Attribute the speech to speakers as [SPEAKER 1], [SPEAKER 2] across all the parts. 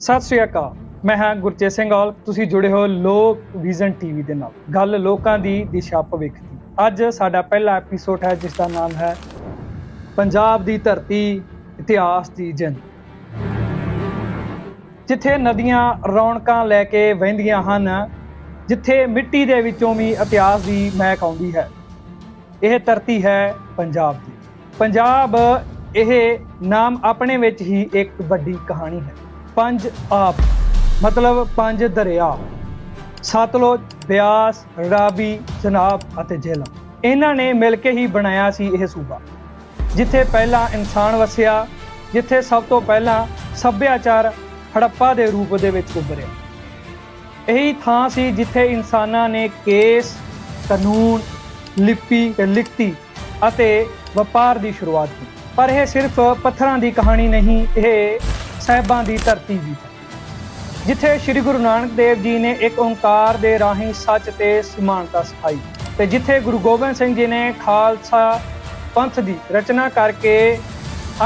[SPEAKER 1] ਸਤਿ ਸ਼੍ਰੀ ਅਕਾਲ, ਮੈਂ ਹਾਂ ਗੁਰਚੇਤ ਸਿੰਘ ਔਲ ਤੁਸੀਂ ਜੁੜੇ ਹੋ ਲੋਕ ਵਿਜ਼ਨ ਟੀਵੀ ਦੇ ਨਾਲ। ਗੱਲ ਲੋਕਾਂ ਦੀ ਦਿਸ਼ਾ ਭਵਿੱਖ ਦੀ। ਅੱਜ ਸਾਡਾ ਪਹਿਲਾ ਐਪੀਸੋਡ ਹੈ, ਜਿਸ ਦਾ ਨਾਮ ਹੈ, ਪੰਜਾਬ ਦੀ ਧਰਤੀ, ਇਤਿਹਾਸ ਦੀ ਜਿੰਦ। ਜਿੱਥੇ ਨਦੀਆਂ ਰੌਣਕਾਂ ਲੈ ਕੇ ਵਹਿੰਦੀਆਂ ਹਨ, ਜਿੱਥੇ ਮਿੱਟੀ ਦੇ ਵਿੱਚੋਂ ਵੀ ਇਤਿਹਾਸ ਦੀ ਮਹਿਕ ਆਉਂਦੀ ਹੈ। ਇਹ ਧਰਤੀ ਹੈ ਪੰਜਾਬ ਦੀ। ਪੰਜਾਬ, ਇਹ ਨਾਮ ਆਪਣੇ ਵਿੱਚ ਹੀ ਇੱਕ ਵੱਡੀ ਕਹਾਣੀ ਹੈ। ਪੰਜ ਆਪ, ਮਤਲਬ ਪੰਜ ਦਰਿਆ, ਸਤਲੁਜ, ਬਿਆਸ ਰਾਵੀ ਜਨਾਬ ਅਤੇ ਜੇਹਲਮ ਇਹਨਾਂ ਨੇ ਮਿਲ ਕੇ ਹੀ ਬਣਾਇਆ ਸੀ ਇਹ ਸੂਬਾ, ਜਿੱਥੇ ਪਹਿਲਾਂ ਇਨਸਾਨ ਵਸਿਆ, ਜਿੱਥੇ ਸਭ ਤੋਂ ਪਹਿਲਾਂ ਸੱਭਿਆਚਾਰ ਹੜੱਪਾ ਦੇ ਰੂਪ ਦੇ ਵਿੱਚ ਉੱਭਰਿਆ। ਇਹੀ ਥਾਂ ਸੀ ਜਿੱਥੇ ਇਨਸਾਨਾਂ ਨੇ ਕੇਸ, ਕਾਨੂੰਨ, ਲਿਪੀ ਤੇ ਲਿਖਤੀ ਅਤੇ ਵਪਾਰ ਦੀ ਸ਼ੁਰੂਆਤ ਕੀਤੀ। ਪਰ ਇਹ ਸਿਰਫ ਪੱਥਰਾਂ ਦੀ ਕਹਾਣੀ ਨਹੀਂ, ਇਹ ਸਹਿਬਾਂ ਦੀ ਧਰਤੀ ਵੀ ਜਿੱਥੇ ਸ੍ਰੀ ਗੁਰੂ ਨਾਨਕ ਦੇਵ ਜੀ ਨੇ ਇੱਕ ਓੰਕਾਰ ਦੇ ਰਾਹੀਂ ਸੱਚ ਤੇ ਸਮਾਨਤਾ ਸਿਖਾਈ ਤੇ ਜਿੱਥੇ ਗੁਰੂ ਗੋਬਿੰਦ ਸਿੰਘ ਜੀ ਨੇ ਖਾਲਸਾ ਪੰਥ ਦੀ ਰਚਨਾ ਕਰਕੇ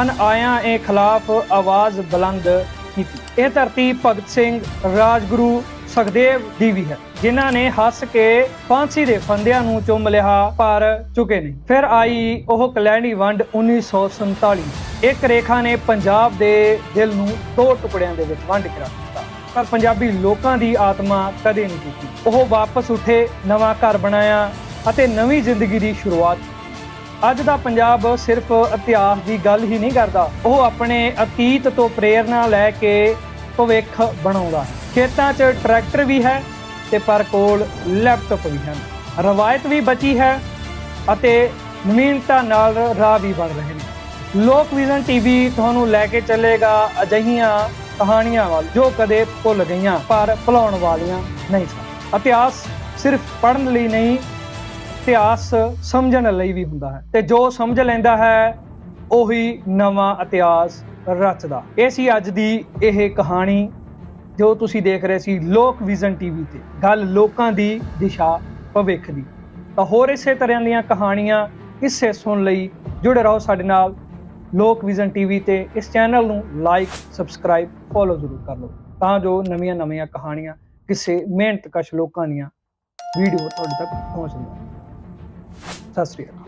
[SPEAKER 1] ਅਨ ਆਇਆਂ ਇਹ ਖਿਲਾਫ ਆਵਾਜ਼ ਬੁਲੰਦ ਕੀਤੀ। ਇਹ ਧਰਤੀ ਭਗਤ ਸਿੰਘ, ਰਾਜਗੁਰੂ ਸੁਖਦੇਵ ਦੀ ਵੀ ਹੈ, ਜਿਨ੍ਹਾਂ ਨੇ ਹੱਸ ਕੇ ਫਾਂਸੀ ਦੇ ਫੰਦਿਆਂ ਨੂੰ ਚੁੰਮ ਲਿਆ, ਪਰ ਚੁਕੇ ਨਹੀਂ। ਫਿਰ ਆਈ ਉਹ ਕਲੈਣੀ ਵੰਡ 1947 ਇੱਕ ਰੇਖਾ ਨੇ ਪੰਜਾਬ ਦੇ ਦਿਲ ਨੂੰ ਦੋ ਟੁਕੜਿਆਂ ਦੇ ਵਿੱਚ ਵੰਡ ਕੇ ਰੱਖ ਦਿੱਤਾ। ਪਰ ਪੰਜਾਬੀ ਲੋਕਾਂ ਦੀ ਆਤਮਾ ਕਦੇ ਨਹੀਂ ਟੁੱਟੀ। ਉਹ ਵਾਪਸ ਉੱਠੇ, ਨਵਾਂ ਘਰ ਬਣਾਇਆ ਅਤੇ ਨਵੀਂ ਜ਼ਿੰਦਗੀ ਦੀ ਸ਼ੁਰੂਆਤ ਅੱਜ ਦਾ ਪੰਜਾਬ ਸਿਰਫ ਇਤਿਹਾਸ ਦੀ ਗੱਲ ਹੀ ਨਹੀਂ ਕਰਦਾ। ਉਹ ਆਪਣੇ ਅਤੀਤ ਤੋਂ ਪ੍ਰੇਰਣਾ ਲੈ ਕੇ ਭਵਿੱਖ ਬਣਾਉਂਦਾ। ਹੈ ਖੇਤਾਂ 'ਚ ਟਰੈਕਟਰ ਵੀ ਹੈ ਤੇ ਪਰ ਕੋਲ ਲੈਪਟਾਪ ਵੀ ਹਨ। ਰਵਾਇਤ ਵੀ ਬਚੀ ਹੈ ਅਤੇ ਨਵੀਨਤਾ ਨਾਲ ਰਾਹ ਵੀ ਬਣ ਰਹੇ ਨੇ। ਲੋਕ ਵਿਜ਼ਨ ਟੀਵੀ ਤੁਹਾਨੂੰ ਲੈ ਕੇ ਚੱਲੇਗਾ ਅਜਿਹੀਆਂ ਕਹਾਣੀਆਂ ਵੱਲ, ਜੋ ਕਦੇ ਭੁੱਲ ਗਈਆਂ, ਪਰ ਭੁਲਾਉਣ ਵਾਲੀਆਂ ਨਹੀਂ ਸਨ। ਇਤਿਹਾਸ ਸਿਰਫ ਪੜ੍ਹਨ ਲਈ ਨਹੀਂ, ਇਤਿਹਾਸ ਸਮਝਣ ਲਈ ਵੀ ਹੁੰਦਾ ਹੈ। ਤੇ ਜੋ ਸਮਝ ਲੈਂਦਾ ਹੈ, ਉਹੀ ਨਵਾਂ ਇਤਿਹਾਸ ਰਚਦਾ ਇਹ ਸੀ ਅੱਜ ਦੀ ਇਹ ਕਹਾਣੀ ਜੋ ਤੁਸੀਂ ਦੇਖ ਰਹੇ ਸੀ ਲੋਕ ਵਿਜ਼ਨ ਟੀਵੀ ਤੇ। ਗੱਲ ਲੋਕਾਂ ਦੀ ਦਿਸ਼ਾ ਭਵਿੱਖ ਦੀ। ਤਾਂ ਹੋਰ ਇਸੇ ਤਰ੍ਹਾਂ ਦੀਆਂ ਕਹਾਣੀਆਂ ਇਸੇ ਸੁਣ ਲਈ ਜੁੜੇ ਰਹੋ ਸਾਡੇ ਨਾਲ ਲੋਕ ਵਿਜ਼ਨ ਟੀਵੀ ਤੇ। ਇਸ ਚੈਨਲ ਨੂੰ ਲਾਈਕ ਸਬਸਕ੍ਰਾਈਬ ਫੋਲੋ ਜ਼ਰੂਰ ਕਰ ਲਓ ਤਾਂ ਜੋ ਨਵੀਆਂ ਨਵੀਆਂ ਕਹਾਣੀਆਂ ਕਿਸੇ ਮਿਹਨਤਕਸ਼ ਲੋਕਾਂ ਦੀਆਂ ਵੀਡੀਓ ਤੁਹਾਡੇ ਤੱਕ ਪਹੁੰਚ ਜਾਣ ਸਤਿ ਸ੍ਰੀ ਅਕਾਲ।